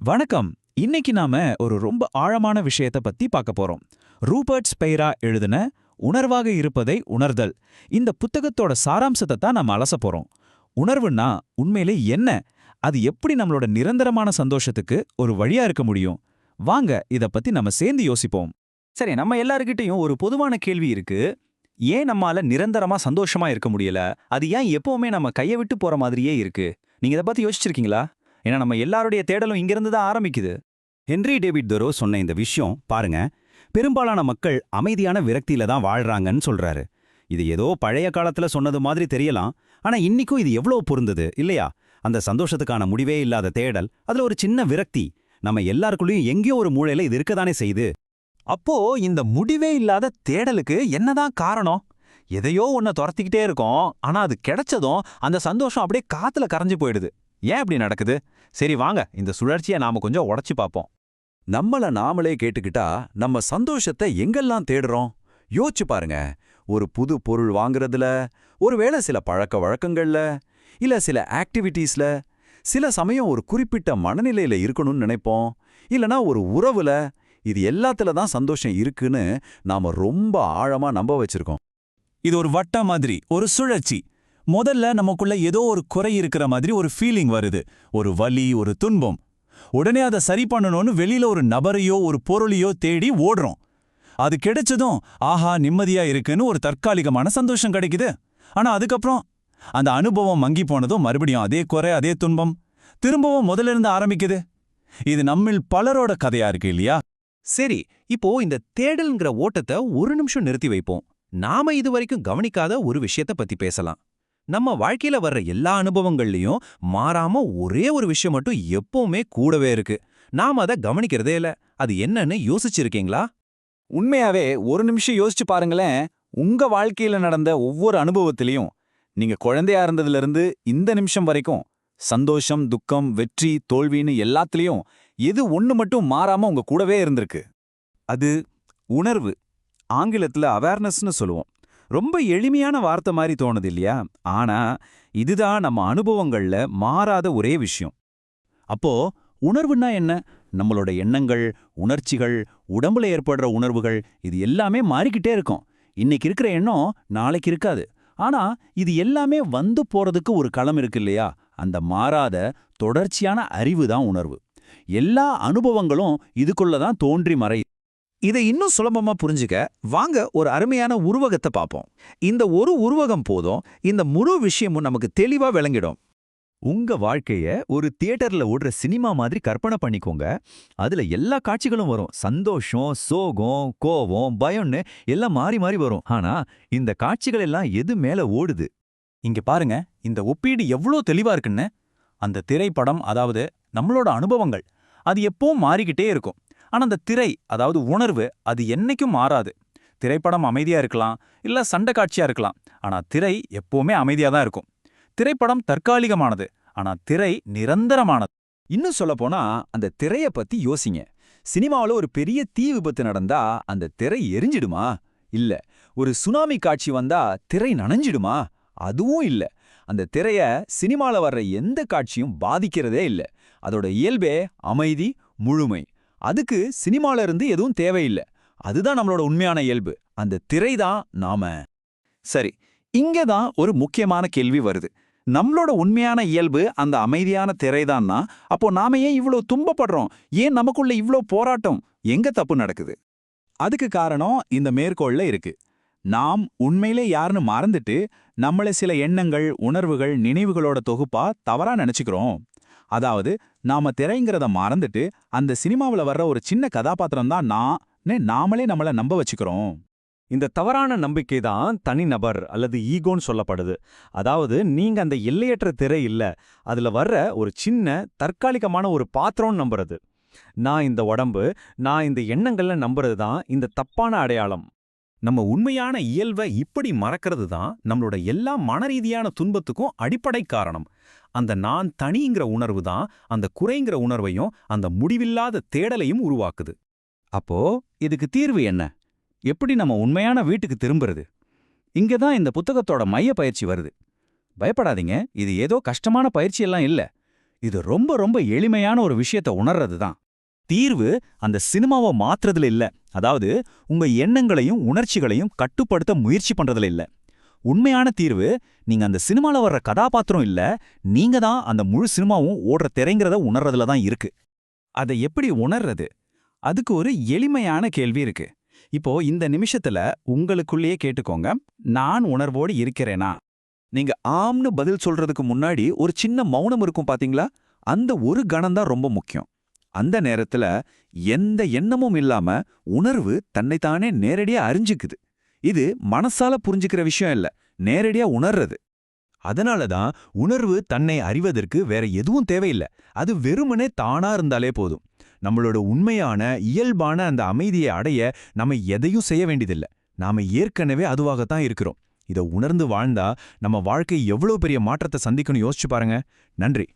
வணக்கம். இன்னைக்கு நாம ஒரு ரொம்ப ஆழமான விஷயத்தை பத்தி பார்க்க போறோம். ரூபர்ட் ஸ்பெய்ரா எழுதின உணர்வாக இருப்பதை உணர்தல் இந்த புத்தகத்தோட சாராம்சத்தை தான் நாம அலச போறோம். உணர்வுன்னா உண்மையிலே என்ன? அது எப்படி நம்மளோட நிரந்தரமான சந்தோஷத்துக்கு ஒரு வழியா இருக்க முடியும்? வாங்க இத பத்தி நம்ம சேர்ந்து யோசிப்போம். சரி நம்ம எல்லார்கிட்டயும் ஒரு பொதுவான கேள்வி இருக்கு. ஏன் நம்மால நிரந்தரமா சந்தோஷமா இருக்க முடியல? அது ஏன் எப்பவுமே நம்ம கையை விட்டு போற மாதிரியே இருக்கு? நீங்க இதை பத்தி யோசிச்சிருக்கீங்களா? ஏன்னா நம்ம எல்லாருடைய தேடலும் இங்கிருந்து தான் ஆரம்பிக்குது. ஹென்ரி டேவிட் தரோ சொன்ன இந்த விஷயம் பாருங்க. பெரும்பாலான மக்கள் அமைதியான விரக்தியில தான் வாழ்றாங்கன்னு சொல்றாரு. இது ஏதோ பழைய காலத்துல சொன்னது மாதிரி தெரியலாம். ஆனா இன்னிக்கும் இது எவ்வளவு பொருந்தது இல்லையா? அந்த சந்தோஷத்துக்கான முடிவே இல்லாத தேடல் அதுல ஒரு சின்ன விரக்தி. நம்ம எல்லாருக்குள்ளயும் எங்கேயோ ஒரு மூளையில இது இருக்கதானே செய்யுது. அப்போ இந்த முடிவே இல்லாத தேடலுக்கு என்னதான் காரணம்? எதையோ ஒன்ன துரத்திக்கிட்டே இருக்கோம். ஆனா அது கிடைச்சதும் அந்த சந்தோஷம் அப்படியே காத்துல கரைஞ்சு போயிடுது. ஏன் இப்படி நடக்குது? சரி வாங்க. இந்த சுழற்சியை நாம கொஞ்சம் உடைச்சு பார்ப்போம். நம்மள நாமளே கேட்டுக்கிட்டா நம்ம சந்தோஷத்தை எங்கெல்லாம் தேடுறோம்? யோசிச்சு பாருங்க. ஒரு புது பொருள் வாங்குறதுல ஒருவேளை சில பழக்க வழக்கங்கள்ல இல்ல சில ஆக்டிவிட்டீஸ்ல சில சமயம் ஒரு குறிப்பிட்ட மனநிலையில இருக்கணும்னு நினைப்போம். இல்லனா ஒரு உறவுல இது எல்லாத்துல தான் சந்தோஷம் இருக்குன்னு நாம ரொம்ப ஆழமா நம்ப வச்சிருக்கோம். இது ஒரு வட்டம் மாதிரி ஒரு சுழற்சி. முதல்ல நமக்குள்ள ஏதோ ஒரு குறை இருக்கிற மாதிரி ஒரு ஃபீலிங் வருது. ஒரு வலி ஒரு துன்பம். உடனே அதை சரி பண்ணணும்னு வெளியில ஒரு நபரையோ ஒரு பொருளையோ தேடி ஓடுறோம். அது கிடைச்சதும் ஆஹா நிம்மதியா இருக்குன்னு ஒரு தற்காலிகமான சந்தோஷம் கிடைக்குது. ஆனா அதுக்கப்புறம் அந்த அனுபவம் மங்கி போனதும் மறுபடியும் அதே குறை அதே துன்பம். திரும்பவும் முதல்ல இருந்து ஆரம்பிக்குது. இது நம்மில் பலரோட கதையா இருக்கு இல்லையா? சரி இப்போ இந்த தேடல்ங்கிற ஓட்டத்தை ஒரு நிமிஷம் நிறுத்தி வைப்போம். நாம இதுவரைக்கும் கவனிக்காத ஒரு விஷயத்த பத்தி பேசலாம். நம்ம வாழ்க்கையில வர்ற எல்லா அனுபவங்கள்லயும் மாறாம ஒரே ஒரு விஷயம் மட்டும் எப்பவுமே கூடவே இருக்கு. நாம அதை கவனிக்கிறதே இல்ல. அது என்னன்னு யோசிச்சிருக்கீங்களா? உண்மையாவே ஒரு நிமிஷம் யோசிச்சு பாருங்களேன். உங்க வாழ்க்கையில நடந்த ஒவ்வொரு அனுபவத்திலையும் நீங்க குழந்தையா இருந்ததுல இருந்து இந்த நிமிஷம் வரைக்கும் சந்தோஷம் துக்கம் வெற்றி தோல்வின்னு எல்லாத்துலயும் எது ஒண்ணு மட்டும் மாறாம உங்க கூடவே இருந்திருக்கு. அது உணர்வு ஆங்கிலத்துல அவேர்னஸ்னு சொல்லுவோம். ரொம்ப எளிமையான வார்த்தை மாதிரி தோணுது இல்லையா ஆனா இதுதான் நம்ம அனுபவங்கள்ல மாறாத ஒரே விஷயம். அப்போ உணர்வுன்னா என்ன? நம்மளோட எண்ணங்கள் உணர்ச்சிகள் உடம்புல ஏற்படுற உணர்வுகள் இது எல்லாமே மாறிக்கிட்டே இருக்கும். இன்னைக்கு இருக்கிற எண்ணம் நாளைக்கு இருக்காது. ஆனா இது எல்லாமே வந்து போறதுக்கு ஒரு களம் இருக்கு இல்லையா? அந்த மாறாத தொடர்ச்சியான அறிவு தான் உணர்வு. எல்லா அனுபவங்களும் இதுக்குள்ள தான் தோன்றி மறை இதை இன்னும் சுலபமா புரிஞ்சுக்க வாங்க ஒரு அருமையான உருவகத்தை பார்ப்போம். இந்த ஒரு உருவகம் போதும் இந்த முழு விஷயமும் நமக்கு தெளிவா விளங்கிடும். உங்க வாழ்க்கைய ஒரு தியேட்டர்ல ஓடுற சினிமா மாதிரி கற்பனை பண்ணிக்கோங்க. அதுல எல்லா காட்சிகளும் வரும். சந்தோஷம் சோகம் கோபம் பயம்னு எல்லாம் மாறி மாறி வரும். ஆனா இந்த காட்சிகள் எல்லாம் எது மேல ஓடுது? இங்க பாருங்க இந்த ஒப்பீடு எவ்வளோ தெளிவா இருக்குன்னு. அந்த திரைப்படம் அதாவது நம்மளோட அனுபவங்கள் அது எப்பவும் மாறிக்கிட்டே இருக்கும். ஆனா அந்த திரை அதாவது உணர்வு அது என்னைக்கும் மாறாது. திரைப்படம் அமைதியா இருக்கலாம் இல்ல சண்டை காட்சியாக இருக்கலாம். ஆனா திரை எப்பவுமே அமைதியா தான் இருக்கும். திரைப்படம் தற்காலிகமானது ஆனா திரை நிரந்தரமானது. இன்னும் சொல்ல போனா அந்த திரைய பத்தி யோசிங்க. சினிமாவுல ஒரு பெரிய தீ விபத்து நடந்தா அந்த திரை எரிஞ்சிடுமா? இல்ல. ஒரு சுனாமி காட்சி வந்தா திரை நனைஞ்சிடுமா? அதுவும் இல்ல. அந்த திரைய சினிமால வர்ற எந்த காட்சியும் பாதிக்கிறதே இல்ல. அதோட இயல்பே அமைதி முழுமை. அதுக்கு சினிமால இருந்து எதுவும் தேவையில்லை. அதுதான் நம்மளோட உண்மையான இயல்பு. அந்த திரை தான் நாம. சரி இங்கே தான் ஒரு முக்கியமான கேள்வி வருது. நம்மளோட உண்மையான இயல்பு அந்த அமைதியான திரைதான்னா அப்போ நாம ஏன் இவ்ளோ துன்பப்படுறோம்? ஏன் நமக்குள்ள இவ்ளோ போராட்டம்? எங்க தப்பு நடக்குது? அதுக்கு காரணம் இந்த மேற்கோள்ல இருக்கு. நாம் உண்மையிலே யாருன்னு மறந்துட்டு நம்மள சில எண்ணங்கள் உணர்வுகள் நினைவுகளோட தொகுப்பா தவறா நினைச்சுக்கிறோம். அதாவது நாம திரைங்கிறத மறந்துட்டு அந்த சினிமாவுல வர்ற ஒரு சின்ன கதாபாத்திரம் தான் நான் நாமளே நம்மள நம்ப வச்சுக்கிறோம். இந்த தவறான நம்பிக்கை தான் தனிநபர் அல்லது ஈகோன்னு சொல்லப்படுது. அதாவது நீங்க அந்த எல்லையற்ற திரை இல்ல அதுல வர்ற ஒரு சின்ன தற்காலிகமான ஒரு பாத்திரம்னு நம்புறது. நான் இந்த உடம்பு நான் இந்த எண்ணங்கள்ல நம்புறது தான் இந்த தப்பான அடையாளம். நம்ம உண்மையான இயல்பை இப்படி மறக்கிறது தான் நம்மளோட எல்லா மனரீதியான துன்பத்துக்கும் அடிப்படை காரணம். அந்த நான் தனிங்கிற உணர்வு தான் அந்த குறைங்கிற உணர்வையும் அந்த முடிவில்லாத தேடலையும் உருவாக்குது. அப்போ இதுக்கு தீர்வு என்ன? எப்படி நம்ம உண்மையான வீட்டுக்கு திரும்புறது? இங்க தான் இந்த புத்தகத்தோட மைய பயிற்சி வருது. பயப்படாதீங்க இது ஏதோ கஷ்டமான பயிற்சியெல்லாம் இல்ல. இது ரொம்ப ரொம்ப எளிமையான ஒரு விஷயத்த உணர்றது தான். தீர்வு அந்த சினிமாவை மாத்துறதுல இல்ல. அதாவது உங்க எண்ணங்களையும் உணர்ச்சிகளையும் கட்டுப்படுத்த முயற்சி பண்றதுல இல்ல. உண்மையான தீர்வு நீங்க அந்த சினிமால வர்ற கதாபாத்திரம் இல்ல நீங்க தான் அந்த முழு சினிமாவும் ஓடுற திரைங்கிறத உணர்றதுல தான் இருக்கு. அதை எப்படி உணர்றது? அதுக்கு ஒரு எளிமையான கேள்வி இருக்கு. இப்போ இந்த நிமிஷத்துல உங்களுக்குள்ளேயே கேட்டுக்கோங்க. நான் உணர்வோடு இருக்கிறேனா? நீங்க ஆம்னு பதில் சொல்றதுக்கு முன்னாடி ஒரு சின்ன மௌனம் இருக்கும் பாத்தீங்களா? அந்த ஒரு கணம் தான் ரொம்ப முக்கியம். அந்த நேரத்துல எந்த எண்ணமும் இல்லாம உணர்வு தன்னைத்தானே நேரடியா அறிஞ்சுக்குது. இது மனசால புரிஞ்சுக்கிற விஷயம் இல்ல நேரடியா உணர்றது. அதனால தான் உணர்வு தன்னை அறிவதற்கு வேற எதுவும் தேவையில்ல. அது வெறுமனே தானா இருந்தாலே போதும். நம்மளோட உண்மையான இயல்பான அந்த அமைதியை அடைய நம்ம எதையும் செய்ய வேண்டியதில்ல. நாம ஏற்கனவே அதுவாகத்தான் இருக்கிறோம். இதை உணர்ந்து வாழ்ந்தா நம்ம வாழ்க்கை எவ்வளவு பெரிய மாற்றத்தை சந்திக்கணும் யோசிச்சு பாருங்க. நன்றி.